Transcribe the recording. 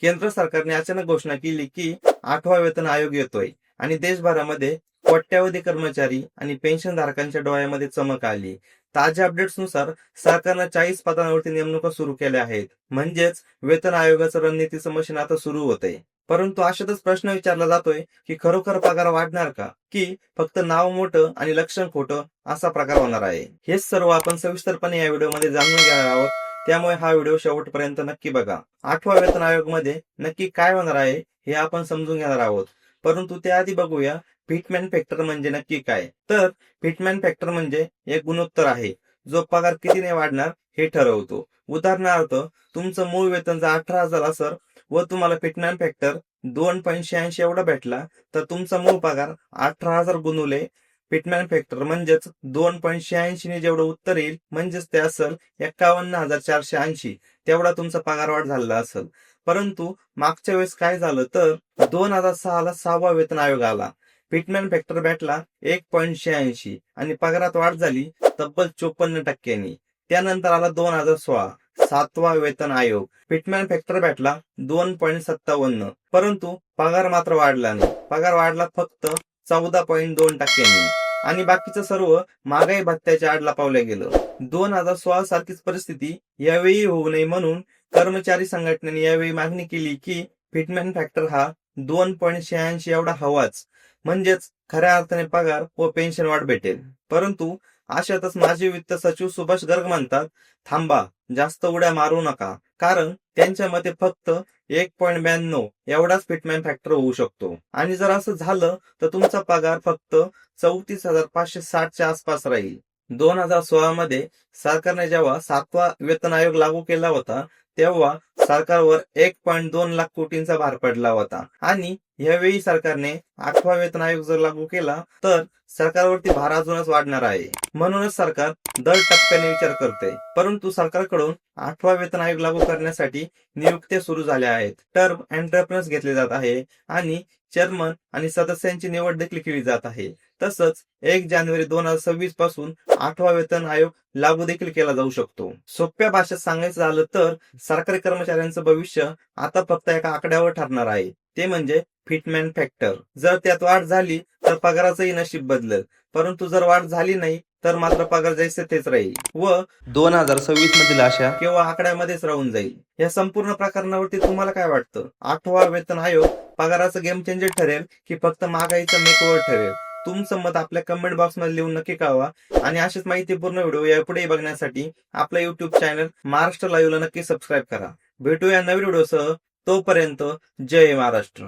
केंद्र सरकारने अचानक घोषणा केली की आठवा वेतन आयोग येतोय आणि देशभरामध्ये कोट्यावधी कर्मचारी आणि पेन्शनधारकांच्या डोळ्यामध्ये चमक आली. ताज्या अपडेट्सनुसार सरकारनं चाळीस पदांवरती नेमणुका सुरू केल्या आहेत. म्हणजेच वेतन आयोगाचं रणनीतीचं मशीन आता सुरू होतंय. परंतु अशातच प्रश्न विचारला जातोय की खरोखर पगार वाढणार का? की फक्त नाव मोठं आणि लक्षण खोटं असा प्रकार होणार आहे? हेच सर्व आपण सविस्तरपणे या व्हिडिओमध्ये जाणून घेणार आहोत. त्यामुळे हा व्हिडिओ शेवटपर्यंत नक्की बघा. आठवा वेतन आयोगमध्ये नक्की काय होणार आहे हे आपण समजून घेणार आहोत. परंतु त्याआधी बघूया फिटमॅन फॅक्टर म्हणजे नक्की काय? तर फिटमॅन फॅक्टर म्हणजे एक गुणोत्तर आहे. जो पगार कितीने वाढणार हे ठरवतो. उदाहरणार्थ तुमचं मूळ वेतन जर अठरा हजार असेल व तुम्हाला फिटमॅन फॅक्टर दोन पॉईंट शहाऐंशी एवढा भेटला तर तुमचा मूळ पगार अठरा हजार गुणवले पिटमॅन फॅक्टर म्हणजेच दोन पॉईंट शहाऐंशी ने जेवढं उत्तर येईल म्हणजेच ते असेल एक्कावन्न हजार चारशे ऐंशी. तेवढा तुमचा पगार वाढ झालेला असेल. परंतु मागच्या वेळेस काय झालं तर दोन हजार सहाला सहावा वेतन आयोग आला. पिटमॅन फॅक्टर भेटला एक पॉईंट शहाऐंशी आणि पगारात वाढ झाली तब्बल चोपन्न टक्क्यांनी. त्यानंतर आला दोन हजार सोळा सातवा वेतन आयोग. पिटमॅन फॅक्टर भेटला दोन पॉईंट सत्तावन्न. परंतु पगार मात्र वाढला नाही. पगार वाढला फक्त चौदा पॉईंट दोन टक्क्यांनी. आणि बाकीचं सर्व महागाई भत्त्याच्या आडला पावलं गेलं. दोन हजार सोळा सारखीच परिस्थिती यावेळी होऊ नये म्हणून कर्मचारी संघटनेने यावेळी मागणी केली की फिटमॅन फॅक्टर हा दोन पॉईंट शहाऐंशी एवढा हवाच. म्हणजेच खऱ्या अर्थाने पगार व पेन्शन वाढ भेटेल. परंतु अशातच माजी वित्त सचिव सुभाष गर्ग म्हणतात थांबा जास्त उड्या मारू नका. कारण त्यांच्या मते फक्त एक पॉईंट ब्याण्णव एवढाच फिटमॅन फॅक्टर होऊ शकतो. आणि जर असं झालं तर तुमचा पगार फक्त चौतीस हजार पाचशे साठच्या आसपास राहील. दोन हजार सोळा मध्ये सरकारने जेव्हा सातवा वेतन आयोग लागू केला होता तेव्हा सरकारवर एक पॉईंट दोन लाख कोटींचा भार पडला होता. आणि यावेळी सरकारने आठवा वेतन आयोग जर लागू केला तर सरकारवरती भार अजूनच वाढणार आहे. म्हणूनच सरकार दर टप्प्याने विचार करते. परंतु सरकारकडून आठवा वेतन आयोग लागू करण्यासाठी नियुक्त्या सुरू झाल्या आहेत. टर्म एंटरप्रेन्स घेतले जात आहे आणि चेअरमन आणि सदस्यांची निवड देखील केली जात आहे. तसंच एक जानेवारी दोन हजार सव्वीसपासून आठवा वेतन आयोग लागू देखील केला जाऊ शकतो. सोप्या भाषेत सांगायचं झालं तर सरकारी कर्मचाऱ्यांचं भविष्य आता फक्त एका आकड्यावर ठरणार आहे. ते म्हणजे फिटमॅन फॅक्टर. जर त्यात वाढ झाली तर पगाराचंही नशीब बदलेल. परंतु जर वाढ झाली नाही तर मात्र पगार जैसे तेच राहील व दोन हजार सव्वीस मधील आशा केवळ आकड्यामध्येच राहून जाईल. या संपूर्ण प्रकरणावरती तुम्हाला काय वाटतं? आठवा वेतन आयोग पगाराचं गेम चेंजर ठरेल की फक्त महागाईचं मेकओव्हर ठरेल? तुमचं मत आपल्या कमेंट बॉक्समध्ये लिहून नक्की कळवा. आणि अशीच माहितीपूर्ण व्हिडिओ यापुढे बघण्यासाठी आपला युट्यूब चॅनल महाराष्ट्र लाईव्हला नक्की सबस्क्राईब करा. भेटूया नवीन व्हिडिओसह तोपर्यंत जय महाराष्ट्र.